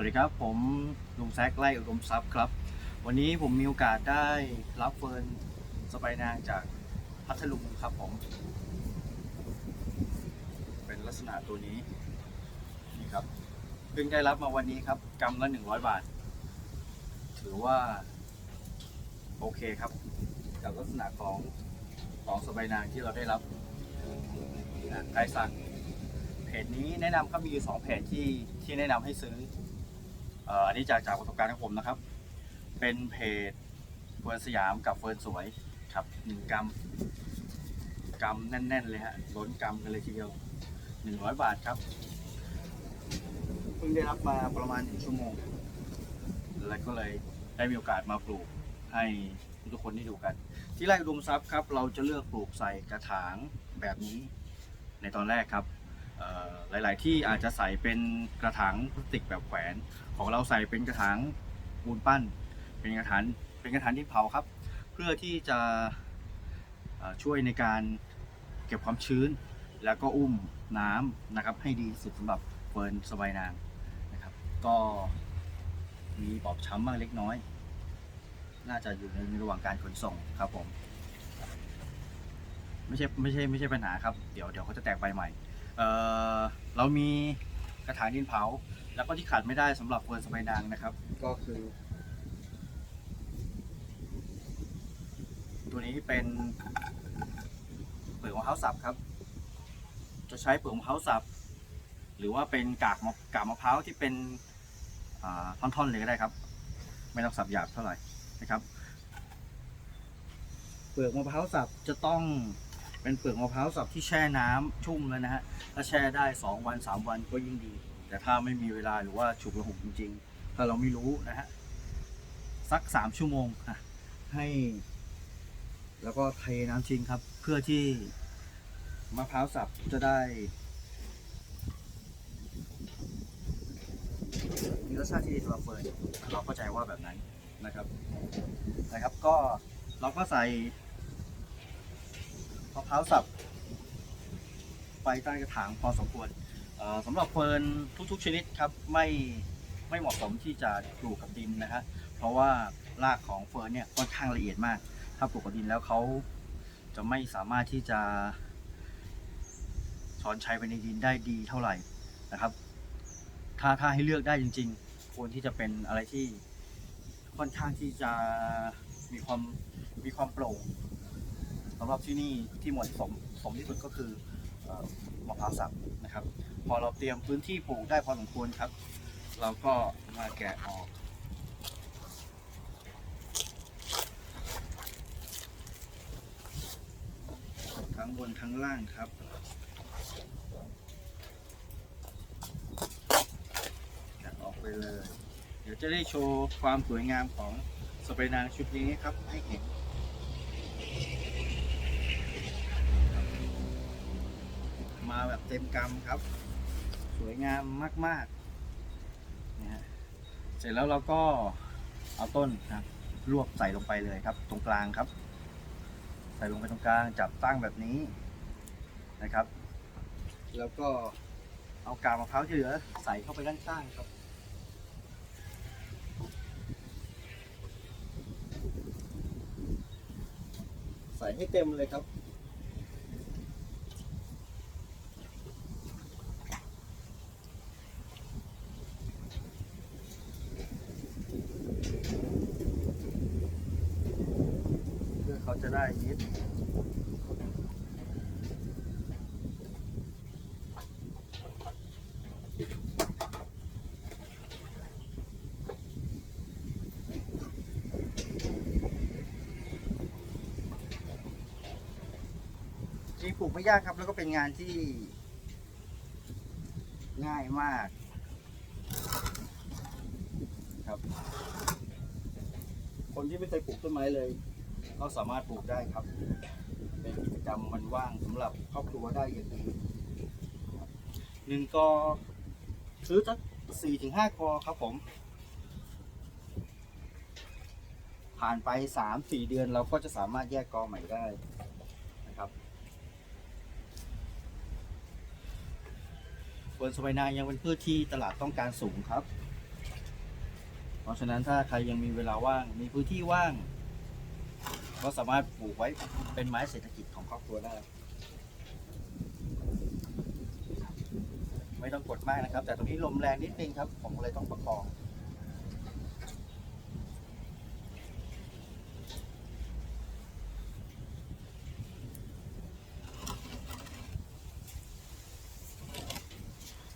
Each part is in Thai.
วัสดีครับผมลุงแซกไล่อุดมทรัพย์ครับ วันนี้ผมมีโอกาสได้รับเฟิร์นสไปนางจากพัทลุงครับผม เป็นลักษณะตัวนี้นี่ครับเพิ่งได้รับมาวันนี้ครับกำละหนึ่งร้อยบาท ถือว่าโอเคครับ กับลักษณะของของสไปนางที่เราได้รับใครสั่งเพจนี้แนะนำครับมีอยู่สองเพจที่ที่แนะนำให้ซื้อ อ่ออันนี้จากจากประสบการณ์ของผมนะครับ เป็นเพจเฟิร์นสยามกับเฟิร์นสวยครับหนึ่งกรัมกรัมแน่น ๆ เลยฮะล้นกรัมกันเลยทีเดียวหนึ่งร้อยบาทครับเพิ่งได้รับมาประมาณหนึ่งชั่วโมง แล้วก็เลยได้มีโอกาสมาปลูกให้ทุกคนได้ดูกัน ที่ไร่อุดมทรัพย์ครับ เราจะเลือกปลูกใส่กระถางแบบนี้ในตอนแรกครับเอ่อ หลาย ๆ ที่อาจจะใส่เป็นกระถางพลาสติกแบบแขวน ของเราใส่เป็นกระถางปูนปั้น เป็นกระถางเป็นกระถางที่เผาครับ เพื่อที่จะช่วยในการเก็บความชื้น แล้วก็อุ้มน้ำนะครับให้ดีสุดสำหรับเฟิร์นสบายนางนะครับ ก็มีบอบช้ำบ้างเล็กน้อย น่าจะอยู่ในระหว่างการขนส่งครับผม ไม่ใช่ไม่ใช่ไม่ใช่ปัญหาครับ เดี๋ยวเดี๋ยวเขาจะแตกใบใหม่ เอ่อเรามีกระถางดินเผา แล้วก็ที่ขาดไม่ได้สำหรับเฟิร์นสไปนางนะครับ ก็คือ ตัวนี้เป็นเปลือกมะพร้าวสับครับ จะใช้เปลือกมะพร้าวสับ หรือว่าเป็นกากมะกากมะพร้าวที่เป็นอ่าท่อนๆเลยก็ได้ครับ ไม่ต้องสับหยาบเท่าไหร่นะครับ เปลือกมะพร้าวสับจะต้อง เป็นเปลือกมะพร้าวสับที่แช่น้ำชุ่มแล้วนะฮะถ้าแช่ได้ 2 วัน 3 วันก็ยิ่งดี แต่ถ้าไม่มีเวลาหรือว่าฉุกระหุกจริง ๆ ถ้าเราไม่รู้นะฮะสัก 3 ชั่วโมงอะให้ แล้วก็เทน้ำทิ้งครับ เพื่อที่มะพร้าวสับจะได้มีรสชาติที่ดีสำหรับเฟิร์นเราเข้าใจว่าแบบนั้นนะครับนะครับ ก็เราก็ใส่ มะพร้าวสับไปใต้กระถางพอสมควรสำหรับเฟิร์นทุกๆชนิดครับไม่ไม่เหมาะสมที่จะปลูกกับดินนะฮะเพราะว่ารากของเฟิร์นเนี่ยค่อนข้างละเอียดมาก ถ้าปลูกกับดินแล้วเขาจะไม่สามารถที่จะสอนใชัยไปในดินได้ดีเท่าไหร่นะครับ ถ้าถ้าให้เลือกได้จริง ๆ ควรที่จะเป็นอะไรที่ค่อนข้างที่จะมีความมีความโปร่ง สำหรับที่นี่ที่เหมาะสมสมที่สุดก็คือมะพร้าวสับนะครับ พอเราเตรียมพื้นที่ปลูกได้พอสมควรครับ เราก็มาแกะออกทั้งบนทั้งล่างครับแกะออกไปเลย เดี๋ยวจะได้โชว์ความสวยงามของสไปนางชุดนี้ครับให้เห็น มาแบบ เต็มกำครับ สวยงามมากๆนะฮะเสร็จแล้วเราก็เอาต้นนะครับรวบใส่ลงไปเลยครับ ตรงกลางครับ ใส่ลงไปตรงกลางจับตั้งแบบนี้นะครับ แล้วก็เอากาบมะพร้าวที่เหลือใส่เข้าไปด้านข้างครับใส่ให้เต็มเลยครับ เพื่อเขา จะได้ยึดจริงปลูกไม่ยากครับ แล้วก็เป็นงานที่ ง่ายมาก ครับ คนที่ไม่เคยปลูกต้นไม้เลย ก็สามารถปลูกได้ครับ เป็นกิจกรรมมันว่างสำหรับครอบครัวได้อย่างดีหนึ่งกอซื้อสักสี่ถึงห้ากอครับผม ผ่านไปสามสี่เดือนเราก็จะสามารถแยกกอใหม่ได้นะครับส่วนสไปนายังเป็นพืชที่ตลาดต้องการสูงครับ เพราะฉะนั้นถ้าใครยังมีเวลาว่างมีพื้นที่ว่าง ก็สามารถปลูกไว้เป็นไม้เศรษฐกิจของครอบครัวได้ ไม่ต้องกดมากนะครับ แต่ตรงนี้ลมแรงนิดนึงครับ ผมเลยต้องประคอง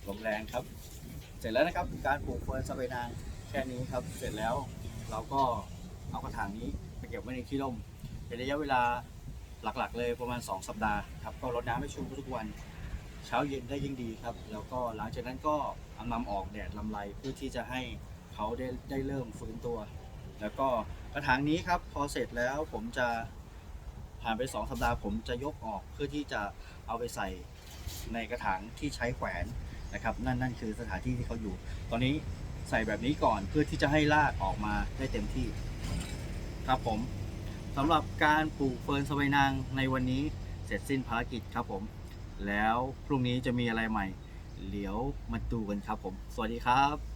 ลมแรงครับ เสร็จแล้วนะครับ การปลูกเฟิร์นสะเปนางแค่นี้ครับ เสร็จแล้วเราก็ เอากระถางนี้ไปเก็บไว้ในที่ร่มเป็นระยะเวลาหลักๆ เลยประมาณ 2 สัปดาห์ครับก็รดน้ำให้ชุ่มทุกวัน เช้าเย็นได้ยิ่งดีครับ แล้วก็หลังจากนั้นก็เอานำออกแดดลำไรเพื่อที่จะให้เขาได้ได้เริ่มฟื้นตัว แล้วก็กระถางนี้ครับพอเสร็จแล้วผมจะผ่านไป 2 สัปดาห์ผมจะยกออกเพื่อที่จะเอาไปใส่ในกระถางที่ใช้แขวนนะครับ นั่นนั่นคือสถานที่ที่เขาอยู่ ตอนนี้ ใส่แบบนี้ก่อนเพื่อที่จะให้รากออกมาได้เต็มที่ ครับผมสำหรับการปลูกเฟิร์นสะใบนางในวันนี้เสร็จสิ้นภารกิจครับผม แล้วพรุ่งนี้จะมีอะไรใหม่เดี๋ยวมาดูกันครับผม สวัสดีครับ